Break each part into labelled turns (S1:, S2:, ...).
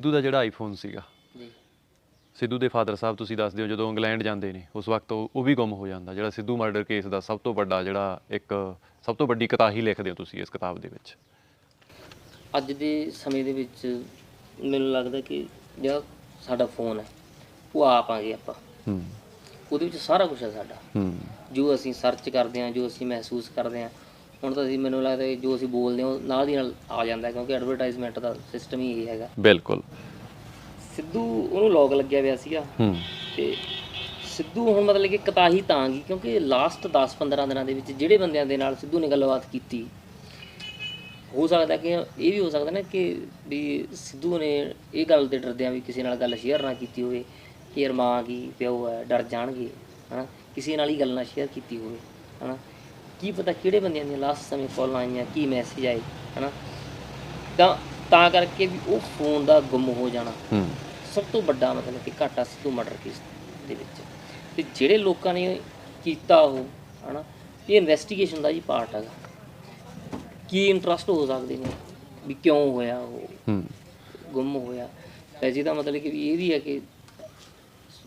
S1: ਸਿੱਧੂ ਦਾ ਜਿਹੜਾ ਆਈਫੋਨ ਸੀਗਾ।
S2: ਜੀ।
S1: ਸਿੱਧੂ ਦੇ ਫਾਦਰ ਸਾਹਿਬ ਤੁਸੀਂ ਦੱਸਦੇ ਹੋ ਜਦੋਂ ਇੰਗਲੈਂਡ ਜਾਂਦੇ ਨੇ ਉਸ ਵਕਤ ਉਹ ਵੀ ਗੁੰਮ ਹੋ ਜਾਂਦਾ ਜਿਹੜਾ ਸਿੱਧੂ ਮਰਡਰ ਕੇਸ ਦਾ ਸਭ ਤੋਂ ਵੱਡਾ ਜਿਹੜਾ ਇੱਕ ਸਭ ਤੋਂ ਵੱਡੀ ਕਿਤਾਹੀ ਲਿਖਦੇ ਹੋ ਤੁਸੀਂ ਇਸ ਕਿਤਾਬ ਦੇ ਵਿੱਚ।
S2: ਅੱਜ ਦੇ ਸਮੇਂ ਦੇ ਵਿੱਚ ਮੈਨੂੰ ਲੱਗਦਾ ਕਿ ਜਿਹੜਾ ਸਾਡਾ ਫੋਨ ਹੈ ਉਹ ਆਪ ਆ ਗਏ ਆਪਾਂ।
S1: ਹੂੰ।
S2: ਉਹਦੇ ਵਿੱਚ ਸਾਰਾ ਕੁਝ ਹੈ ਸਾਡਾ।
S1: ਹੂੰ।
S2: ਜੋ ਅਸੀਂ ਸਰਚ ਕਰਦੇ ਹਾਂ ਜੋ ਅਸੀਂ ਮਹਿਸੂਸ ਕਰਦੇ ਹਾਂ ਹੁਣ ਤਾਂ ਅਸੀਂ ਮੈਨੂੰ ਲੱਗਦਾ ਕਿ ਜੋ ਅਸੀਂ ਬੋਲਦੇ ਹਾਂ ਉਹ ਨਾਲ ਦੀ ਨਾਲ ਆ ਜਾਂਦਾ ਕਿਉਂਕਿ ਐਡਵਰਟਾਈਜ਼ਮੈਂਟ ਦਾ ਸਿਸਟਮ ਹੀ ਇਹ ਹੈਗਾ।
S1: ਬਿਲਕੁਲ।
S2: ਸਿੱਧੂ ਉਹਨੂੰ ਲੌਗ ਲੱਗਿਆ ਹੋਇਆ ਸੀਗਾ।
S1: ਹੂੰ।
S2: ਤੇ ਸਿੱਧੂ ਹੁਣ ਮਤਲਬ ਕਿ ਕਤਾਹੀ ਤਾਂ ਗਈ ਕਿਉਂਕਿ ਲਾਸਟ 10-15 ਦਿਨਾਂ ਦੇ ਵਿੱਚ ਜਿਹੜੇ ਬੰਦਿਆਂ ਦੇ ਨਾਲ ਸਿੱਧੂ ਨੇ ਗੱਲਬਾਤ ਕੀਤੀ ਹੋ ਸਕਦਾ ਕਿ ਇਹ ਵੀ ਹੋ ਸਕਦਾ ਨਾ ਕਿ ਵੀ ਸਿੱਧੂ ਨੇ ਇਹ ਗੱਲ ਤੇ ਡਰਦਿਆਂ ਵੀ ਕਿਸੇ ਨਾਲ ਗੱਲ ਸ਼ੇਅਰ ਨਾ ਕੀਤੀ ਹੋਵੇ ਕਿ ਯਾਰ ਮਾਂ ਕੀ ਪਿਓ ਹੈ ਡਰ ਜਾਣਗੇ ਹਨਾ? ਕਿਸੇ ਨਾਲ ਹੀ ਗੱਲ ਨਾ ਸ਼ੇਅਰ ਕੀਤੀ ਹੋਵੇ ਹਨਾ? ਕੀ ਪਤਾ ਕਿਹੜੇ ਬੰਦਿਆਂ ਦੀਆਂ ਲਾਸਟ ਸਮੇਂ ਕਾਲਾਂ ਆਈਆਂ ਕੀ ਮੈਸੇਜ ਆਏ ਹਨਾ? ਤਾਂ ਤਾਂ ਕਰਕੇ ਵੀ ਉਹ ਫੋਨ ਦਾ ਗੁੰਮ ਹੋ ਜਾਣਾ।
S1: ਹੂੰ।
S2: ਸਭ ਤੋਂ ਵੱਡਾ ਮਤਲਬ ਕਿ ਘਾਟਾ ਸਿੱਧੂ ਮਰਡਰ ਕੇਸ ਦੇ ਵਿੱਚ। ਤੇ ਜਿਹੜੇ ਲੋਕਾਂ ਨੇ ਕੀਤਾ ਉਹ ਹਨਾ ਇਹ ਇਨਵੈਸਟੀਗੇਸ਼ਨ ਦਾ ਜੀ ਪਾਰਟ ਹੈਗਾ। ਕੀ ਇੰਟਰਸਟ ਹੋ ਸਕਦੇ ਨੇ? ਵੀ ਕਿਉਂ ਹੋਇਆ ਉਹ?
S1: ਹੂੰ।
S2: ਗੁੰਮ ਹੋਇਆ। ਵੈਸੇ ਤਾਂ ਮਤਲਬ ਕਿ ਵੀ ਇਹ ਵੀ ਹੈ ਕਿ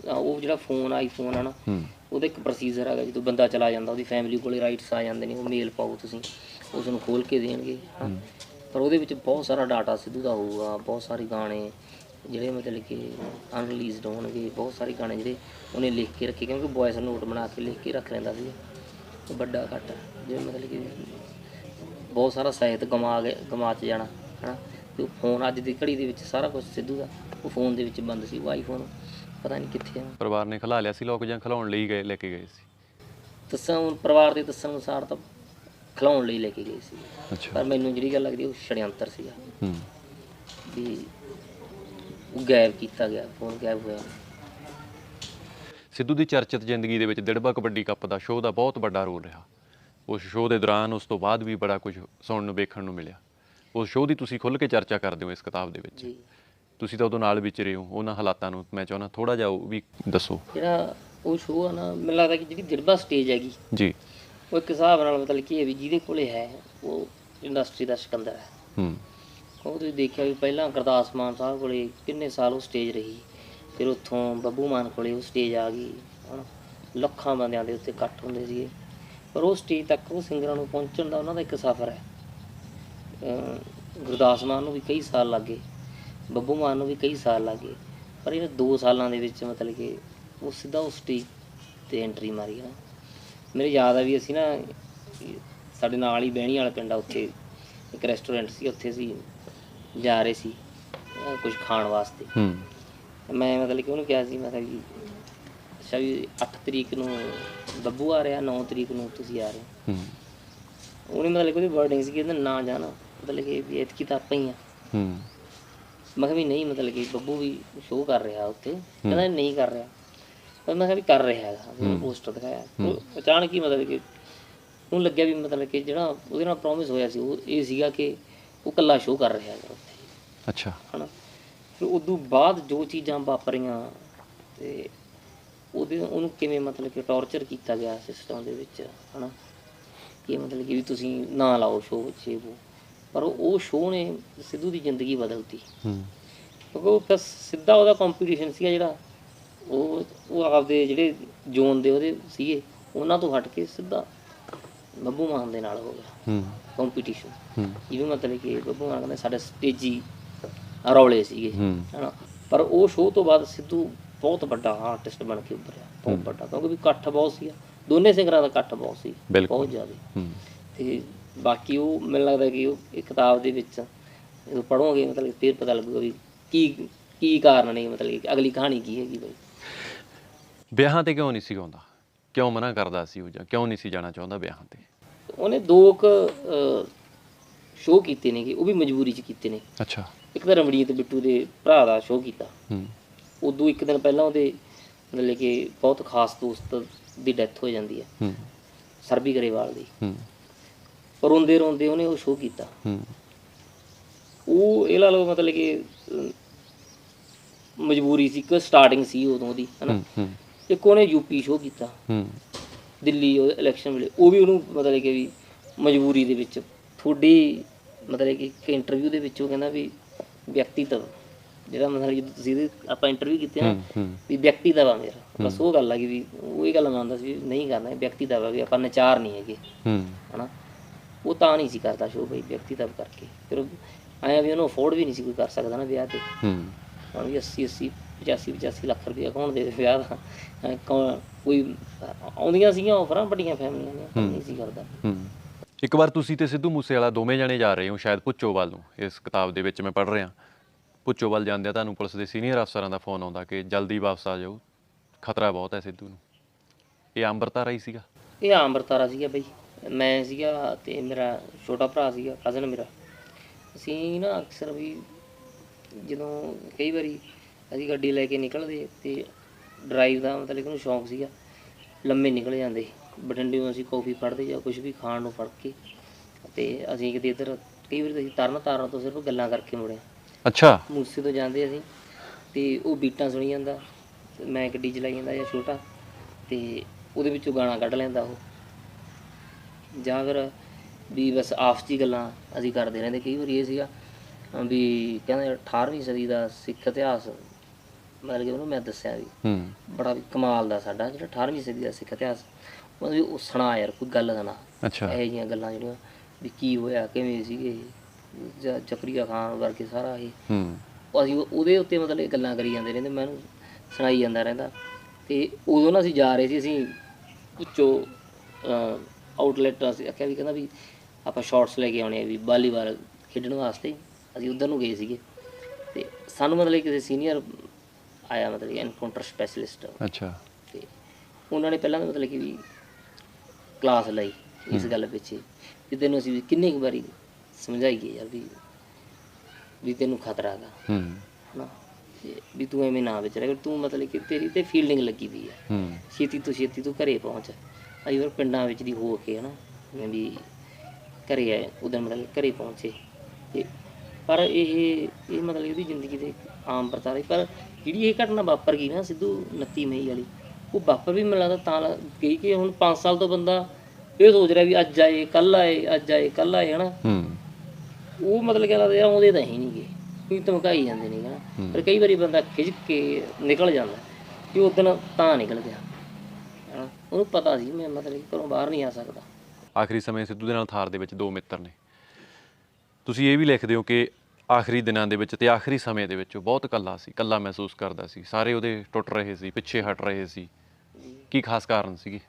S2: ਉਹ ਜਿਹੜਾ ਫੋਨ ਆਈਫੋਨ ਹੈ ਨਾ
S1: ਹੂੰ।
S2: ਉਹਦਾ ਇੱਕ ਪ੍ਰੋਸੀਜਰ ਹੈਗਾ ਜਦੋਂ ਬੰਦਾ ਚਲਾ ਜਾਂਦਾ ਉਹਦੀ ਫੈਮਿਲੀ ਕੋਲੇ ਰਾਈਟਸ ਆ ਜਾਂਦੇ ਨੇ ਉਹ ਮੇਲ ਪਾਓ ਤੁਸੀਂ ਉਸ ਨੂੰ ਖੋਲ ਕੇ ਦੇਣਗੇ। ਪਰ ਉਹਦੇ ਵਿੱਚ ਬਹੁਤ ਸਾਰਾ ਡਾਟਾ ਸਿੱਧੂ ਦਾ ਹੋਊਗਾ ਬਹੁਤ ਸਾਰੇ ਗਾਣੇ ਜਿਹੜੇ ਮਤਲਬ ਕਿ ਅਨਰਿਲੀਜ਼ਡ ਹੋਣਗੇ ਬਹੁਤ ਸਾਰੇ ਗਾਣੇ ਜਿਹੜੇ ਉਹਨੇ ਲਿਖ ਕੇ ਰੱਖੇ ਕਿਉਂਕਿ ਵੌਇਸ ਨੋਟ ਬਣਾ ਕੇ ਲਿਖ ਕੇ ਰੱਖ ਲੈਂਦਾ ਸੀ। ਵੱਡਾ ਘੱਟ ਜਿਵੇਂ ਮਤਲਬ ਕਿ ਬਹੁਤ ਸਾਰਾ ਸਾਹਿਤ ਗਮਾ ਗਏ ਗਮਾ ਚ ਜਾਣਾ ਹਨਾ। ਤੇ ਫੋਨ ਅੱਜ ਦੀ ਘੜੀ ਦੇ ਵਿੱਚ ਸਾਰਾ ਕੁਝ ਸਿੱਧੂ ਦਾ ਉਹ ਫੋਨ ਦੇ ਵਿੱਚ ਬੰਦ ਸੀ ਉਹ ਆਈਫੋਨ ਪਤਾ ਨਹੀਂ ਕਿੱਥੇ ਆ।
S1: ਪਰਿਵਾਰ ਨੇ ਖਿਲਾ ਲਿਆ ਸੀ ਲੋਕ ਜਾਂ ਖਿਲਾਉਣ ਲਈ ਗਏ ਲੈ ਕੇ ਗਏ ਸੀ।
S2: ਦੱਸਾਂ ਹੁਣ ਪਰਿਵਾਰ ਦੇ ਦੱਸਣ ਅਨੁਸਾਰ ਤਾਂ ਖਿਲਾਉਣ ਲਈ ਲੈ ਕੇ ਗਏ ਸੀ।
S1: ਅੱਛਾ।
S2: ਪਰ ਮੈਨੂੰ ਜਿਹੜੀ ਗੱਲ ਲੱਗਦੀ ਉਹ ਛੜਯੰਤਰ ਸੀਗਾ।
S1: ਹੂੰ।
S2: ਵੀ ਉਹ ਗਾਇਬ ਕੀਤਾ ਗਿਆ ਫੋਨ ਗਾਇਬ ਹੋਇਆ?
S1: ਸਿੱਧੂ ਦੀ ਚਰਚਿਤ ਜ਼ਿੰਦਗੀ ਦੇ ਵਿੱਚ ਦਿੜਬਾ ਕਬੱਡੀ ਕੱਪ ਦਾ ਸ਼ੋਅ ਦਾ ਬਹੁਤ ਵੱਡਾ ਰੋਲ ਰਿਹਾ। ਉਸ ਸ਼ੋਅ ਦੇ ਦੌਰਾਨ ਉਸ ਤੋਂ ਬਾਅਦ ਵੀ ਬੜਾ ਕੁਝ ਸੁਣਨ ਨੂੰ ਵੇਖਣ ਨੂੰ ਮਿਲਿਆ। ਉਸ ਸ਼ੋਅ ਦੀ ਤੁਸੀਂ ਖੁੱਲ੍ਹ ਕੇ ਚਰਚਾ ਕਰਦੇ ਹੋ ਇਸ ਕਿਤਾਬ ਦੇ ਵਿੱਚ।
S2: ਜੀ।
S1: ਤੁਸੀਂ ਤਾਂ ਉਦੋਂ ਨਾਲ ਵਿਚਰੇ ਹੋ ਉਹਨਾਂ ਹਾਲਾਤਾਂ ਨੂੰ ਮੈਂ ਚਾਹੁੰਦਾ ਥੋੜਾ ਜਿਹਾ ਉਹ ਵੀ ਦੱਸੋ।
S2: ਜਿਹੜਾ ਉਹ ਸ਼ੋਅ ਆ ਨਾ ਮੈਨੂੰ ਲੱਗਦਾ ਕਿ ਜਿਹੜੀ ਦਿੜਬਾ ਸਟੇਜ ਹੈਗੀ
S1: ਜੀ।
S2: ਉਹ ਇੱਕ ਹਿਸਾਬ ਨਾਲ ਮਤਲਬ ਕੀ ਹੈ ਵੀ ਜਿਹਦੇ ਕੋਲੇ ਹੈ ਉਹ ਇੰਡਸਟਰੀ ਦਾ ਸਿਕੰਦਰ ਹੈ।
S1: ਹੂੰ।
S2: ਉਹ ਤੁਸੀਂ ਦੇਖਿਆ ਵੀ ਪਹਿਲਾਂ ਗੁਰਦਾਸ ਮਾਨ ਸਾਹਿਬ ਕੋਲੇ ਕਿੰਨੇ ਸਾਲ ਉਹ ਸਟੇਜ ਰਹੀ ਫਿਰ ਉੱਥੋਂ ਬੱਬੂ ਮਾਨ ਕੋਲੇ ਉਹ ਸਟੇਜ ਆ ਗਈ ਹਨਾ। ਲੱਖਾਂ ਬੰਦਿਆਂ ਦੇ ਉੱਤੇ ਇਕੱਠ ਹੁੰਦੇ ਸੀਗੇ। ਪਰ ਉਹ ਸਟੇਜ ਤੱਕ ਉਹ ਸਿੰਗਰਾਂ ਨੂੰ ਪਹੁੰਚਣ ਦਾ ਉਹਨਾਂ ਦਾ ਇੱਕ ਸਫ਼ਰ ਹੈ। ਗੁਰਦਾਸ ਮਾਨ ਨੂੰ ਵੀ ਕਈ ਸਾਲ ਲੱਗੇ ਬੱਬੂ ਮਾਨ ਨੂੰ ਵੀ ਕਈ ਸਾਲ ਲੱਗੇ ਪਰ ਇਹ 2 ਸਾਲਾਂ ਦੇ ਵਿੱਚ ਮਤਲਬ ਕਿ ਉਹ ਸਿੱਧਾ ਉਸ ਸਟੇਜ ਤੇ ਐਂਟਰੀ ਮਾਰੀ ਨਾ। ਮੇਰੇ ਯਾਦ ਆ ਵੀ ਅਸੀਂ ਨਾ ਸਾਡੇ ਨਾਲ ਹੀ ਬਹਿਣੀ ਵਾਲਾ ਪਿੰਡ ਆ ਉੱਥੇ ਇੱਕ ਰੈਸਟੋਰੈਂਟ ਸੀ ਉੱਥੇ ਅਸੀਂ ਜਾ ਰਹੇ ਸੀ ਕੁਝ ਖਾਣ ਵਾਸਤੇ।
S1: ਹੂੰ।
S2: ਮੈਂ ਮਤਲਬ ਕਿ ਉਹਨੂੰ ਕਿਹਾ ਸੀ ਮੈਂ ਕਿਹਾ ਵੀ ਅੱਛਾ ਵੀ 8 ਤਰੀਕ ਨੂੰ ਬੱਬੂ ਆ ਰਿਹਾ 9 ਤਰੀਕ ਨੂੰ ਤੁਸੀਂ ਆ ਰਹੇ ਹੋ।
S1: ਹੂੰ।
S2: ਉਹਨੇ ਮਤਲਬ ਕਿ ਉਹਦੀ ਵਰਡਿੰਗ ਸੀ ਕਿ ਨਾ ਜਾਣਾ। ਮਤਲਬ ਕਿ ਵੀ ਐਤਕੀ ਤਾਂ ਆਪਾਂ ਹੀ ਆ।
S1: ਹੂੰ।
S2: ਮੈਂ ਕਿਹਾ ਵੀ ਨਹੀਂ ਮਤਲਬ ਕਿ ਬੱਬੂ ਵੀ ਸ਼ੋਅ ਕਰ ਰਿਹਾ ਉੱਥੇ। ਕਹਿੰਦਾ ਨਹੀਂ ਕਰ ਰਿਹਾ। ਪਰ ਮੈਂ ਕਿਹਾ ਵੀ ਕਰ ਰਿਹਾ ਹੈਗਾ ਪੋਸਟਰ ਦਿਖਾਇਆ। ਉਹ ਅਚਾਨਕ ਹੀ ਮਤਲਬ ਕਿ ਉਹਨੂੰ ਲੱਗਿਆ ਵੀ ਮਤਲਬ ਕਿ ਜਿਹੜਾ ਉਹਦੇ ਨਾਲ ਪ੍ਰੋਮਿਸ ਹੋਇਆ ਸੀ ਉਹ ਇਹ ਸੀਗਾ ਕਿ ਉਹ ਕੱਲਾ ਸ਼ੋਅ ਕਰ ਰਿਹਾ ਹੈਗਾ ਉੱਥੇ।
S1: ਅੱਛਾ।
S2: ਹਨਾ? ਫਿਰ ਉਦੋਂ ਬਾਅਦ ਜੋ ਚੀਜ਼ਾਂ ਵਾਪਰੀਆਂ ਤੇ ਉਹਦੇ ਉਹਨੂੰ ਕਿਵੇਂ ਮਤਲਬ ਕਿ ਟੌਰਚਰ ਕੀਤਾ ਗਿਆ ਸਿਸਟਮ ਦੇ ਵਿੱਚ ਹਨਾ? ਕਿ ਮਤਲਬ ਕਿ ਵੀ ਤੁਸੀਂ ਨਾ ਲਾਓ ਸ਼ੋਅ ਇਹ ਉਹ ਪਰ ਉਹ- ਸ਼ੋਅ ਨੇ ਸਿੱਧੂ ਦੀ ਜ਼ਿੰਦਗੀ ਬਦਲਤੀ।
S1: ਹੂੰ।
S2: ਕਿਉਂਕਿ ਉਹ ਫਿਰ ਸਿੱਧਾ ਉਹਦਾ ਕੰਪੀਟੀਸ਼ਨ ਸੀਗਾ ਜਿਹੜਾ। ਉਹ ਉਹ ਆਪਦੇ ਜਿਹੜੇ ਜ਼ੋਨ ਦੇ ਉਹਦੇ ਸੀਗੇ ਉਹਨਾਂ ਤੋਂ ਹਟ ਕੇ ਸਿੱਧਾ ਬੱਬੂ ਮਾਨ ਦੇ ਨਾਲ ਹੋ ਗਿਆ।
S1: ਹੂੰ।
S2: ਕੰਪੀਟੀਸ਼ਨ
S1: ਹੂੰ।
S2: ਜਿਹਨੂੰ ਮਤਲਬ ਕਿ ਬੱਬੂ ਮਾਨ ਕਹਿੰਦੇ ਸਾਡੇ ਸਟੇਜੀ ਰੌਲੇ ਸੀਗੇ।
S1: ਹੂੰ।
S2: ਹਨਾ? ਪਰ ਉਹ ਸ਼ੋਅ ਤੋਂ ਬਾਅਦ ਸਿੱਧੂ ਬਹੁਤ ਵੱਡਾ ਆਰਟਿਸਟ ਬਣ ਕੇ ਉੱਭਰਿਆ। ਬਹੁਤ ਵੱਡਾ। ਕਿਉਂਕਿ ਵੀ ਇਕੱਠ ਬਹੁਤ ਸੀ ਦੋਨੇ ਸਿੰਗਰਾਂ ਦਾ ਇਕੱਠ ਬਹੁਤ ਸੀ। ਬਹੁਤ ਜ਼ਿਆਦਾ।
S1: ਹੂੰ।
S2: ਤੇ ਬਾਕੀ ਉਹ ਮੈਨੂੰ ਲੱਗਦਾ ਕਿ ਉਹ ਇਹ ਕਿਤਾਬ ਦੇ ਵਿੱਚ ਜਦੋਂ ਪੜ੍ਹੋਗੇ ਮਤਲਬ ਕਿ ਫਿਰ ਪਤਾ ਲੱਗੂਗਾ ਵੀ ਕੀ ਕੀ ਕਾਰਨ ਨੇ ਮਤਲਬ ਕਿ ਅਗਲੀ ਕਹਾਣੀ ਕੀ ਹੈਗੀ ਬਈ।
S1: ਵਿਆਹਾਂ ਤੇ ਕਿਉਂ ਨਹੀਂ ਸੀ ਆਉਂਦਾ ਕਿਉਂ ਮਨਾ ਕਰਦਾ ਸੀ ਉਹ ਜਾਂ ਕਿਉਂ ਨਹੀਂ ਸੀ ਜਾਣਾ ਚਾਹੁੰਦਾ ਵਿਆਹਾਂ ਤੇ?
S2: ਉਹਨੇ ਦੋ ਕੁ ਸ਼ੋਅ ਕੀਤੇ ਨੇ ਉਹ ਵੀ ਮਜਬੂਰੀ 'ਚ ਕੀਤੇ ਨੇ।
S1: ਅੱਛਾ।
S2: ਇੱਕ ਤਾਂ ਰਮਣੀਤ ਬਿੱਟੂ ਦੇ ਭਰਾ ਦਾ ਸ਼ੋਅ ਕੀਤਾ।
S1: ਹੂੰ।
S2: ਉਦੋਂ ਇੱਕ ਦਿਨ ਪਹਿਲਾਂ ਉਹਦੇ ਮਤਲਬ ਕਿ ਬਹੁਤ ਖਾਸ ਦੋਸਤ ਦੀ ਡੈਥ ਹੋ ਜਾਂਦੀ ਹੈ।
S1: ਹੂੰ।
S2: ਸਰਬੀ ਗਰੇਵਾਲ ਦੀ।
S1: ਹੂੰ।
S2: ਰੋਂਦੇ ਰੋਂਦੇ ਉਹਨੇ ਉਹ ਸ਼ੋਅ ਕੀਤਾ।
S1: ਹੂੰ।
S2: ਉਹ ਇਹ ਲਾ ਲਓ ਮਤਲਬ ਕਿ ਮਜਬੂਰੀ ਸੀ ਕਿ ਸਟਾਰਟਿੰਗ ਸੀ ਉਦੋਂ ਉਹਦੀ ਹਨਾ। ਇੱਕ ਉਹਨੇ ਯੂਪੀ ਸ਼ੋਅ ਕੀਤਾ।
S1: ਹੂੰ।
S2: ਦਿੱਲੀ ਉਹ ਇਲੈਕਸ਼ਨ ਵੇਲੇ। ਉਹ ਵੀ ਉਹਨੂੰ ਮਤਲਬ ਕਿ ਵੀ ਮਜਬੂਰੀ ਦੇ ਵਿੱਚ ਥੋੜੀ ਮਤਲਬ ਕਿ ਇੱਕ ਇੰਟਰਵਿਊ ਦੇ ਵਿੱਚ ਉਹ ਕਹਿੰਦਾ ਵੀ ਵਿਅਕਤੀਤਵ ਜਿਹੜਾ ਮਤਲਬ ਜਦੋਂ ਤੁਸੀਂ ਇਹਦੇ ਆਪਾਂ ਇੰਟਰਵਿਊ ਕੀਤੇ ਨਾ ਵੀ ਵਿਅਕਤੀ ਦਾ ਵਾ ਮੇਰਾ ਬਸ ਉਹ ਗੱਲ ਆ ਕਿ ਵੀ ਉਹ ਇਹ ਗੱਲ ਮੰਨਦਾ ਸੀ ਨਹੀਂ ਕਰਨਾ ਵਿਅਕਤੀ ਦਾ ਵਾ ਵੀ ਆਪਾਂ ਨਚਾਰ ਨਹੀਂ ਹੈਗੇ।
S1: ਹੂੰ।
S2: ਹਨਾ। ਉਹ ਤਾਂ ਨਹੀਂ ਸੀ ਕਰਦਾ ਸ਼ੋਅ ਬਈ ਵਿਅਕਤੀ ਦਾ ਕਰਕੇ। ਫਿਰ ਆਇਆ ਵੀ ਉਹਨੂੰ ਅਫੋਰਡ ਵੀ ਨਹੀਂ ਸੀ ਕੋਈ ਕਰ ਸਕਦਾ ਨਾ ਵਿਆਹ ਤੇ।
S1: ਹੂੰ।
S2: ਹੁਣ ਵੀ 80 80 85 85 ਲੱਖ ਰੁਪਇਆ ਕੌਣ ਦੇ ਦੇ ਵਿਆਹ ਦਾ। ਕੋਈ ਆਉਂਦੀਆਂ ਸੀਗੀਆਂ ਆਫਰਾਂ ਵੱਡੀਆਂ ਫੈਮਲੀਆਂ ਨੇ ਪਰ ਨਹੀਂ ਸੀ ਕਰਦਾ।
S1: ਹੂੰ। ਇੱਕ ਵਾਰ ਤੁਸੀਂ ਤੇ ਸਿੱਧੂ ਮੂਸੇਵਾਲਾ ਦੋਵੇਂ ਜਣੇ ਜਾ ਰਹੇ ਹੋ ਸ਼ਾਇਦ ਪੁੱਚੋਵਾਲ ਨੂੰ। ਇਸ ਕਿਤਾਬ ਦੇ ਵਿੱਚ ਮੈਂ ਪੜ੍ਹ ਰਿਹਾ। ਪੁੱਚੋਵਾਲ ਜਾਂਦਿਆਂ ਤੁਹਾਨੂੰ ਪੁਲਿਸ ਦੇ ਸੀਨੀਅਰ ਅਫਸਰਾਂ ਦਾ ਫੋਨ ਆਉਂਦਾ ਕਿ ਜਲਦੀ ਵਾਪਸ ਆ ਜਾਓ। ਖਤਰਾ ਬਹੁਤ ਹੈ ਸਿੱਧੂ ਨੂੰ। ਇਹ ਅੰਬਰਤਾਰਾ ਹੀ ਸੀਗਾ।
S2: ਇਹ ਆਮ ਵਰਤਾਰਾ ਸੀਗਾ ਬਈ। ਮੈਂ ਸੀਗਾ ਤੇ ਮੇਰਾ ਛੋਟਾ ਭਰਾ ਸੀਗਾ ਕਜ਼ਨ ਮੇਰਾ। ਅਸੀਂ ਨਾ ਅਕਸਰ ਵੀ ਜਦੋਂ ਕਈ ਵਾਰੀ ਅਸੀਂ ਗੱਡੀ ਲੈ ਕੇ ਨਿਕਲਦੇ ਤੇ ਡਰਾਈਵ ਦਾ ਮਤਲਬ ਕਿ ਉਹਨੂੰ ਸ਼ੌਂਕ ਸੀਗਾ ਲੰਮੇ ਨਿਕਲ ਜਾਂਦੇ। ਬਠਿੰਡੇੋਂ ਅਸੀਂ ਕੌਫੀ ਫੜਦੇ ਜਾਂ ਕੁਝ ਵੀ ਖਾਣ ਨੂੰ ਫੜ ਕੇ ਤੇ ਅਸੀਂ ਕਿਤੇ ਇੱਧਰ ਕਈ ਵਾਰੀ ਅਸੀਂ ਤਰਨ ਤਾਰਨ ਤੋਂ ਸਿਰਫ ਗੱਲਾਂ ਕਰਕੇ ਮੁੜੇ।
S1: ਅੱਛਾ।
S2: ਮੂਸੇ ਤੋਂ ਜਾਂਦੇ ਅਸੀਂ ਤੇ ਉਹ ਬੀਟਾਂ ਸੁਣੀ ਜਾਂਦਾ ਮੈਂ ਗੱਡੀ ਚਲਾਈ ਜਾਂਦਾ ਜਾਂ ਛੋਟਾ ਤੇ ਉਹਦੇ ਵਿੱਚੋਂ ਗਾਣਾ ਕੱਢ ਲੈਂਦਾ ਉਹ। ਜਾਂ ਫਿਰ ਵੀ ਬਸ ਆਪਸ ਗੱਲਾਂ ਅਸੀਂ ਕਰਦੇ ਰਹਿੰਦੇ। ਕਈ ਵਾਰੀ ਇਹ ਸੀਗਾ ਵੀ ਕਹਿੰਦੇ 18ਵੀਂ ਸਦੀ ਦਾ ਸਿੱਖ ਇਤਿਹਾਸ ਮਤਲਬ ਕਿ ਉਹਨੂੰ ਮੈਂ ਦੱਸਿਆ ਵੀ।
S1: ਹੂੰ।
S2: ਬੜਾ ਵੀ ਕਮਾਲ ਦਾ ਸਾਡਾ ਜਿਹੜਾ 18ਵੀਂ ਸਦੀ ਦਾ ਸਿੱਖ ਇਤਿਹਾਸ। ਮਤਲਬ ਵੀ ਉਹ ਸੁਣਾ ਯਾਰ ਕੋਈ ਗੱਲ ਸੁਣਾ
S1: ਅੱਛਾ।
S2: ਇਹੋ ਜਿਹੀਆਂ ਗੱਲਾਂ ਜਿਹੜੀਆਂ ਵੀ ਕੀ ਹੋਇਆ ਕਿਵੇਂ ਸੀਗੇ ਜਾਂ ਜ਼ਕਰੀਆ ਖਾਨ ਵਰਗੇ ਸਾਰਾ ਇਹ।
S1: ਹੂੰ।
S2: ਉਹ ਅਸੀਂ ਉਹ- ਉਹਦੇ ਉੱਤੇ ਮਤਲਬ ਇਹ ਗੱਲਾਂ ਕਰੀ ਜਾਂਦੇ ਰਹਿੰਦੇ ਮੈਨੂੰ ਸੁਣਾਈ ਜਾਂਦਾ ਰਹਿੰਦਾ। ਤੇ ਉਦੋਂ ਨਾ ਅਸੀਂ ਜਾ ਰਹੇ ਸੀ ਅਸੀਂ ਉੱਚੋ ਆਊਟਲੈਟ ਅਸੀਂ ਆਖਿਆ ਵੀ ਕਹਿੰਦਾ ਵੀ ਆਪਾਂ ਸ਼ਾਰਟਸ ਲੈ ਕੇ ਆਉਣੇ ਆ ਵੀ ਵਾਲੀਬਾਲ ਖੇਡਣ ਵਾਸਤੇ। ਅਸੀਂ ਉਧਰ ਨੂੰ ਗਏ ਸੀਗੇ। ਤੇ ਸਾਨੂੰ ਮਤਲਬ ਕਿਸੇ ਸੀਨੀਅਰ ਆਇਆ ਮਤਲਬ ਐਨਕਾਊਂਟਰ ਸਪੈਸ਼ਲਿਸਟ
S1: ਅੱਛਾ।
S2: ਤੇ ਉਹਨਾਂ ਨੇ ਪਹਿਲਾਂ ਮਤਲਬ ਕਿ ਵੀ ਕਲਾਸ ਲਈ ਇਸ ਗੱਲ ਪਿੱਛੇ। ਵੀ ਤੈਨੂੰ ਅਸੀਂ ਕਿੰਨੀ ਕੁ ਵਾਰੀ ਸਮਝਾਈਏ ਯਾਰ ਵੀ ਵੀ ਤੈਨੂੰ ਖਤਰਾ ਹੈਗਾ।
S1: ਹੂੰ।
S2: ਹਨਾ? ਤੇ ਵੀ ਤੂੰ ਐਵੇਂ ਨਾ ਵਿਚ ਰਹਿ ਤੂੰ ਮਤਲਬ ਕਿ ਤੇਰੀ ਤੇ ਫੀਲਡਿੰਗ ਲੱਗੀ ਵੀ ਹੈ
S1: ਹੂੰ।
S2: ਛੇਤੀ ਤੋਂ ਛੇਤੀ ਤੂੰ ਘਰੇ ਪਹੁੰਚ। ਅਸੀਂ ਫਿਰ ਪਿੰਡਾਂ ਵਿੱਚ ਦੀ ਹੋ ਕੇ ਹਨਾ ਜਿਵੇਂ ਵੀ ਘਰੇ ਆਏ ਉਦੋਂ ਮਤਲਬ ਘਰੇ ਪਹੁੰਚੇ। ਤੇ ਪਰ ਇਹ ਇਹ ਮਤਲਬ ਇਹਦੀ ਜ਼ਿੰਦਗੀ ਦੇ ਆਮ ਵਰਤਾਰੇ ਪਰ ਜਿਹੜੀ ਇਹ ਘਟਨਾ ਵਾਪਰ ਗਈ ਨਾ ਸਿੱਧੂ 29 ਮਈ ਵਾਲੀ ਉਹ ਵਾਪਰ ਵੀ ਮੈਨੂੰ ਲੱਗਦਾ ਤਾਂ ਗਈ ਕਿ ਹੁਣ 5 ਸਾਲ ਤੋਂ ਬੰਦਾ ਇਹ ਸੋਚ ਰਿਹਾ ਵੀ ਅੱਜ ਆਏ ਕੱਲ ਆਏ ਅੱਜ ਆਏ ਕੱਲ ਆਏ ਹਨਾ। ਉਹ ਮਤਲਬ ਕਿ ਲੱਗਦਾ ਆਉਂਦੇ ਤਾਂ ਹੀ ਨਹੀਂਗੇ। ਕੋਈ ਧਮਕਾਈ ਜਾਂਦੇ ਨੇ ਹਨਾ। ਪਰ ਕਈ ਵਾਰੀ ਬੰਦਾ ਖਿੱਚ ਕੇ ਨਿਕਲ ਜਾਂਦਾ। ਕਿ ਉਦੋਂ ਤਾਂ ਨਿਕਲ ਗਿਆ। ਉਹਨੂੰ ਪਤਾ ਸੀ ਮੈਂ ਮਤਲਬ ਕਿ ਘਰੋਂ ਬਾਹਰ ਨਹੀਂ ਆ ਸਕਦਾ।
S1: ਆਖਰੀ ਸਮੇਂ ਸਿੱਧੂ ਦੇ ਨਾਲ ਥਾਰ ਦੇ ਵਿੱਚ ਦੋ ਮਿੱਤਰ ਨੇ। ਤੁਸੀਂ ਇਹ ਵੀ ਲਿਖਦੇ ਹੋ ਕਿ ਆਖਰੀ ਦਿਨਾਂ ਦੇ ਵਿੱਚ ਤੇ ਆਖਰੀ ਸਮੇਂ ਦੇ ਵਿੱਚ ਉਹ ਬਹੁਤ ਇਕੱਲਾ ਸੀ ਇਕੱਲਾ ਮਹਿਸੂਸ ਕਰਦਾ ਸੀ। ਸਾਰੇ ਉਹਦੇ ਟੁੱਟ ਰਹੇ ਸੀ ਪਿੱਛੇ ਹਟ ਰਹੇ ਸੀ। ਕੀ ਖਾਸ ਕਾਰਨ ਸੀਗੇ?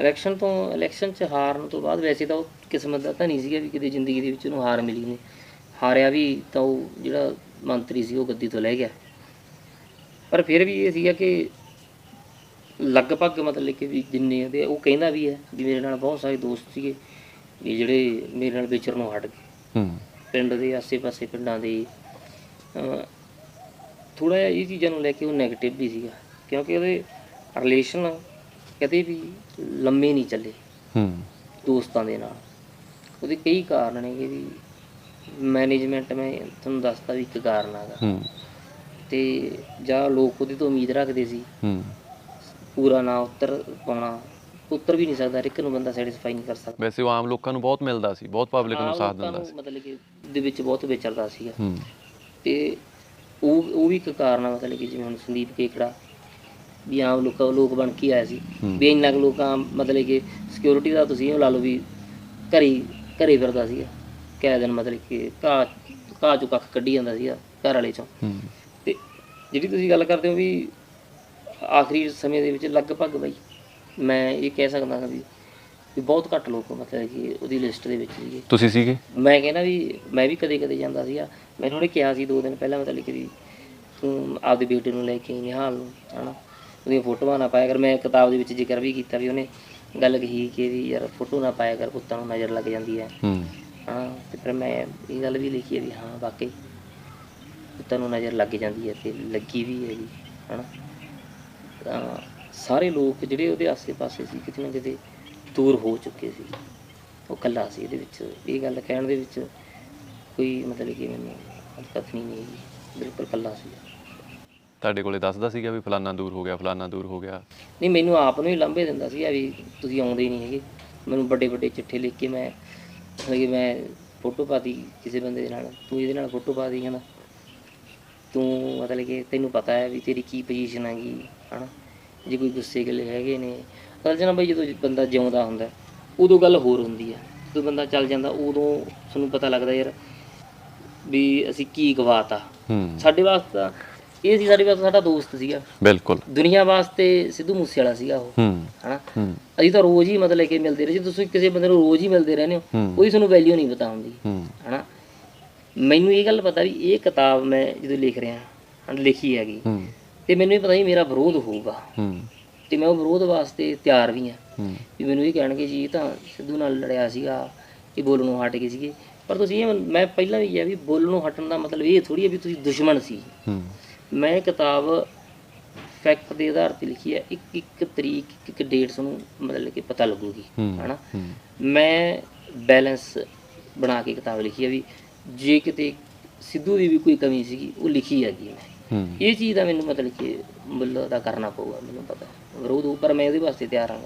S2: ਇਲੈਕਸ਼ਨ ਤੋਂ ਇਲੈਕਸ਼ਨ 'ਚ ਹਾਰਨ ਤੋਂ ਬਾਅਦ ਵੈਸੇ ਤਾਂ ਉਹ ਕਿਸਮਤ ਦਾ ਤਾਂ ਨਹੀਂ ਸੀਗਾ ਵੀ ਕਿਤੇ ਜ਼ਿੰਦਗੀ ਦੇ ਵਿੱਚ ਉਹਨੂੰ ਹਾਰ ਮਿਲੀ ਨੇ ਹਾਰਿਆ ਵੀ ਤਾਂ ਉਹ ਜਿਹੜਾ ਮੰਤਰੀ ਸੀ ਉਹ ਗੱਦੀ ਤੋਂ ਲੈ ਗਿਆ। ਪਰ ਫਿਰ ਵੀ ਇਹ ਸੀਗਾ ਕਿ ਲਗਭਗ ਮਤਲਬ ਕਿ ਵੀ ਜਿੰਨੇ ਉਹਦੇ ਉਹ ਕਹਿੰਦਾ ਵੀ ਹੈ ਵੀ ਮੇਰੇ ਨਾਲ ਬਹੁਤ ਸਾਰੇ ਦੋਸਤ ਸੀਗੇ ਵੀ ਜਿਹੜੇ ਮੇਰੇ ਨਾਲ ਵਿਚਰਨੋਂ ਹਟ ਗਏ।
S1: ਹੂੰ।
S2: ਪਿੰਡ ਦੇ ਆਸੇ-ਪਾਸੇ ਪਿੰਡਾਂ ਦੇ। ਥੋੜਾ ਜਿਹਾ ਇਹ ਚੀਜ਼ਾਂ ਨੂੰ ਲੈ ਕੇ ਉਹ 네ਗੇਟਿਵ ਵੀ ਸੀਗਾ ਕਿਉਂਕਿ ਉਹਦੇ ਰਿਲੇਸ਼ਨ ਕਦੇ ਵੀ ਲੰਮੇ ਨਹੀਂ ਚੱਲੇ
S1: ਹੂੰ।
S2: ਦੋਸਤਾਂ ਦੇ ਨਾਲ। ਉਹਦੇ ਕਈ ਕਾਰਨ ਨੇ ਕਿ ਵੀ ਮੈਨੇਜਮੈਂਟ ਮੈਂ ਤੁਹਾਨੂੰ ਦੱਸਦਾ ਵੀ ਇੱਕ ਕਾਰਨ ਹੈਗਾ।
S1: ਹੂੰ।
S2: ਤੇ ਜਾਂ ਲੋਕ ਉਹਦੇ ਤੋਂ ਉਮੀਦ ਰੱਖਦੇ ਸੀ
S1: ਹੂੰ।
S2: ਪੂਰਾ ਨਾ ਉੱਤਰ ਪਾਉਣਾ ਉੱਤਰ ਵੀ ਨਹੀਂ ਸਕਦਾ ਹਰ ਇੱਕ ਨੂੰ ਬੰਦਾ ਸੈਟੀਸਫਾਈ ਨਹੀਂ ਕਰ ਸਕਦਾ।
S1: ਵੈਸੇ ਉਹ ਆਮ ਲੋਕਾਂ ਨੂੰ ਬਹੁਤ ਮਿਲਦਾ ਸੀ ਬਹੁਤ ਪਬਲਿਕ ਨੂੰ ਸਾਥ ਦਿੰਦਾ ਸੀ।
S2: ਮਤਲਬ ਕਿ ਦੇ ਵਿੱਚ ਬਹੁਤ ਵਿਚਰਦਾ ਸੀਗਾ। ਤੇ ਉਹ ਉਹ ਵੀ ਇੱਕ ਕਾਰਨ ਆ ਮਤਲਬ ਕਿ ਜਿਵੇਂ ਹੁਣ ਸੰਦੀਪ ਕੇਕੜਾ ਵੀ ਆਮ ਲੋਕ ਲੋਕ ਬਣ ਕੇ ਆਇਆ ਸੀ। ਵੀ ਇੰਨਾ ਕੁ ਲੋਕਾਂ ਮਤਲਬ ਕਿ ਸਿਕਿਉਰਿਟੀ ਦਾ ਤੁਸੀਂ ਲਾ ਲਓ ਵੀ ਘਰੇ ਘਰੇ ਫਿਰਦਾ ਸੀਗਾ। ਕਹਿ ਦਿਨ ਮਤਲਬ ਕਿ ਘਾਹ ਘਾਹ ਚੋਂ ਕੱਖ ਕੱਢੀ ਜਾਂਦਾ ਸੀਗਾ ਘਰ ਵਾਲੇ ਚੋਂ। ਤੇ ਜਿਹੜੀ ਤੁਸੀਂ ਗੱਲ ਕਰਦੇ ਹੋ ਵੀ ਆਖਰੀ ਸਮੇਂ ਦੇ ਵਿੱਚ ਲਗਭਗ ਬਈ ਮੈਂ ਇਹ ਕਹਿ ਸਕਦਾ ਹਾਂ ਵੀ ਵੀ ਬਹੁਤ ਘੱਟ ਲੋਕ ਮਤਲਬ ਕਿ ਉਹਦੀ ਲਿਸਟ ਦੇ ਵਿੱਚ ਸੀਗੇ।
S1: ਤੁਸੀਂ ਸੀਗੇ?
S2: ਮੈਂ ਕਹਿੰਦਾ ਵੀ ਮੈਂ ਵੀ ਕਦੇ ਕਦੇ ਜਾਂਦਾ ਸੀਗਾ। ਮੈਨੂੰ ਉਹਨੇ ਕਿਹਾ ਸੀ ਦੋ ਦਿਨ ਪਹਿਲਾਂ ਮਤਲਬ ਕਿ ਵੀ ਤੂੰ ਆਪਦੇ ਬੇਟੇ ਨੂੰ ਲੈ ਕੇ ਨਿਹਾਲ ਨੂੰ ਹਨਾ? ਉਹਦੀਆਂ ਫੋਟੋਆਂ ਨਾ ਪਾਇਆ ਕਰ। ਮੈਂ ਕਿਤਾਬ ਦੇ ਵਿੱਚ ਜ਼ਿਕਰ ਵੀ ਕੀਤਾ ਵੀ ਉਹਨੇ ਗੱਲ ਕਹੀ ਕਿ ਵੀ ਯਾਰ ਫੋਟੋ ਨਾ ਪਾਇਆ ਕਰ ਪੁੱਤਾਂ ਨੂੰ ਨਜ਼ਰ ਲੱਗ ਜਾਂਦੀ ਹੈ।
S1: ਹੂੰ।
S2: ਹਾਂ ਤੇ ਫਿਰ ਮੈਂ ਇਹ ਗੱਲ ਵੀ ਲਿਖੀ ਹੈ ਵੀ ਹਾਂ ਵਾਕਈ ਪੁੱਤਾਂ ਨੂੰ ਨਜ਼ਰ ਲੱਗ ਜਾਂਦੀ ਹੈ ਤੇ ਲੱਗੀ ਵੀ ਹੈ ਜੀ ਹਨਾ? ਤਾਂ ਸਾਰੇ ਲੋਕ ਜਿਹੜੇ ਉਹਦੇ ਆਸੇ-ਪਾਸੇ ਸੀ ਕਿਤੇ ਨਾ ਕਿਤੇ ਦੂਰ ਹੋ ਚੁੱਕੇ ਸੀ। ਉਹ ਇਕੱਲਾ ਸੀ ਇਹਦੇ ਵਿੱਚ। ਇਹ ਗੱਲ ਕਹਿਣ ਦੇ ਵਿੱਚ ਕੋਈ ਮਤਲਬ ਕਿ ਮੈਨੂੰ ਹਰਕਤ ਨਹੀਂ ਨਹੀਂ ਬਿਲਕੁਲ ਇਕੱਲਾ ਸੀ।
S1: ਤੁਹਾਡੇ ਕੋਲੇ ਦੱਸਦਾ ਸੀਗਾ ਵੀ ਫਲਾਨਾ ਦੂਰ ਹੋ ਗਿਆ ਫਲਾਨਾ ਦੂਰ ਹੋ ਗਿਆ।
S2: ਨਹੀਂ ਮੈਨੂੰ ਆਪ ਨੂੰ ਹੀ ਲੰਬੇ ਦਿੰਦਾ ਸੀ ਵੀ ਤੁਸੀਂ ਆਉਂਦੇ ਹੀ ਨਹੀਂ ਹੈਗੇ। ਮੈਨੂੰ ਵੱਡੇ ਵੱਡੇ ਚਿੱਠੇ ਲਿਖ ਕੇ ਮੈਂ ਮਤਲਬ ਕਿ ਮੈਂ ਫੋਟੋ ਪਾਤੀ ਕਿਸੇ ਬੰਦੇ ਦੇ ਨਾਲ। ਤੂੰ ਇਹਦੇ ਨਾਲ ਫੋਟੋ ਪਾ ਦੀ ਕਹਿੰਦਾ ਤੂੰ ਮਤਲਬ ਕਿ ਤੈਨੂੰ ਪਤਾ ਹੈ ਵੀ ਤੇਰੀ ਕੀ ਪੋਜੀਸ਼ਨ ਹੈਗੀ ਹਨਾ। ਜੇ ਕੋਈ ਗੁੱਸੇ ਗੱਲੇ ਹੈਗੇ ਨੇ ਅਸਲ 'ਚ ਨਾ ਬਈ ਜਦੋਂ ਬੰਦਾ ਜਿਉਂਦਾ ਹੁੰਦਾ ਉਦੋਂ ਗੱਲ ਹੋਰ ਹੁੰਦੀ ਹੈ ਜਦੋਂ ਬੰਦਾ ਚੱਲ ਜਾਂਦਾ ਉਦੋਂ ਤੁਹਾਨੂੰ ਪਤਾ ਲੱਗਦਾ ਯਾਰ ਵੀ ਅਸੀਂ ਕੀ ਗਵਾਤਾ ਸਾਡੇ ਵਾਸਤੇ ਇਹ ਸੀ ਸਾਡੇ ਵਾਸਤੇ ਸਾਡਾ ਦੋਸਤ ਸੀਗਾ।
S1: ਬਿਲਕੁਲ।
S2: ਦੁਨੀਆ ਵਾਸਤੇ ਸਿੱਧੂ ਮੂਸੇ ਵਾਲਾ ਸੀਗਾ ਉਹ ਹਨਾ? ਅਸੀਂ ਤਾਂ ਰੋਜ਼ ਹੀ ਮਤਲਬ ਕਿ ਮਿਲਦੇ ਰਹੇ ਜੇ ਤੁਸੀਂ ਕਿਸੇ ਬੰਦੇ ਨੂੰ ਰੋਜ਼ ਹੀ ਮਿਲਦੇ ਰਹਿੰਦੇ ਹੋ। ਉਹਦੀ ਤੁਹਾਨੂੰ ਵੈਲਿਊ ਨਹੀਂ ਪਤਾ ਹੁੰਦੀ ਹਨਾ? ਮੈਨੂੰ ਇਹ ਗੱਲ ਪਤਾ ਵੀ ਇਹ ਕਿਤਾਬ ਮੈਂ ਜਦੋਂ ਲਿਖ ਰਿਹਾ ਹਾਂ ਲਿਖੀ ਹੈਗੀ ਤੇ ਮੈਨੂੰ ਇਹ ਪਤਾ ਵੀ ਮੇਰਾ ਵਿਰੋਧ ਹੋਊਗਾ।
S1: ਹੂੰ।
S2: ਤੇ ਮੈਂ ਉਹ ਵਿਰੋਧ ਵਾਸਤੇ ਤਿਆਰ ਵੀ ਹਾਂ
S1: ਹੂੰ।
S2: ਵੀ ਮੈਨੂੰ ਇਹ ਕਹਿਣਗੇ ਜੀ ਇਹ ਤਾਂ ਸਿੱਧੂ ਨਾਲ ਲੜਿਆ ਸੀਗਾ ਇਹ ਬੋਲਣੋਂ ਹਟ ਗਏ ਸੀਗੇ। ਪਰ ਤੁਸੀਂ ਇਹ ਮੈਂ ਪਹਿਲਾਂ ਵੀ ਕਿਹਾ ਵੀ ਬੋਲਣੋਂ ਹਟਣ ਦਾ ਮਤਲਬ ਇਹ ਥੋੜੀ ਹੈ ਵੀ ਤੁਸੀਂ ਦੁਸ਼ਮਣ ਸੀ।
S1: ਹੂੰ।
S2: ਮੈਂ ਇਹ ਕਿਤਾਬ ਫੈਕਟ ਦੇ ਆਧਾਰ ਤੇ ਲਿਖੀ ਹੈ ਇੱਕ ਇੱਕ ਤਰੀਕ ਇੱਕ ਇੱਕ ਡੇਟ ਤੁਹਾਨੂੰ ਮਤਲਬ ਕਿ ਪਤਾ ਲੱਗੂਗੀ
S1: ਹੂੰ।
S2: ਹਨਾ?
S1: ਹੂੰ।
S2: ਮੈਂ ਬੈਲੈਂਸ ਬਣਾ ਕੇ ਕਿਤਾਬ ਲਿਖੀ ਹੈ ਵੀ ਜੇ ਕਿਤੇ ਸਿੱਧੂ ਦੀ ਵੀ ਕੋਈ ਕਮੀ ਸੀਗੀ ਉਹ ਲਿਖੀ ਹੈਗੀ ਮੈਂ।
S1: ਹੂੰ
S2: ਇਹ ਚੀਜ਼ ਦਾ ਮੈਨੂੰ ਮਤਲਬ ਕਿ ਮੁੱਲ ਦਾ ਕਰਨਾ ਪਊਗਾ, ਮੈਨੂੰ ਪਤਾ ਵਿਰੋਧ ਹੋ ਪਰ ਮੈਂ ਉਹਦੇ ਵਾਸਤੇ ਤਿਆਰ ਹਾਂ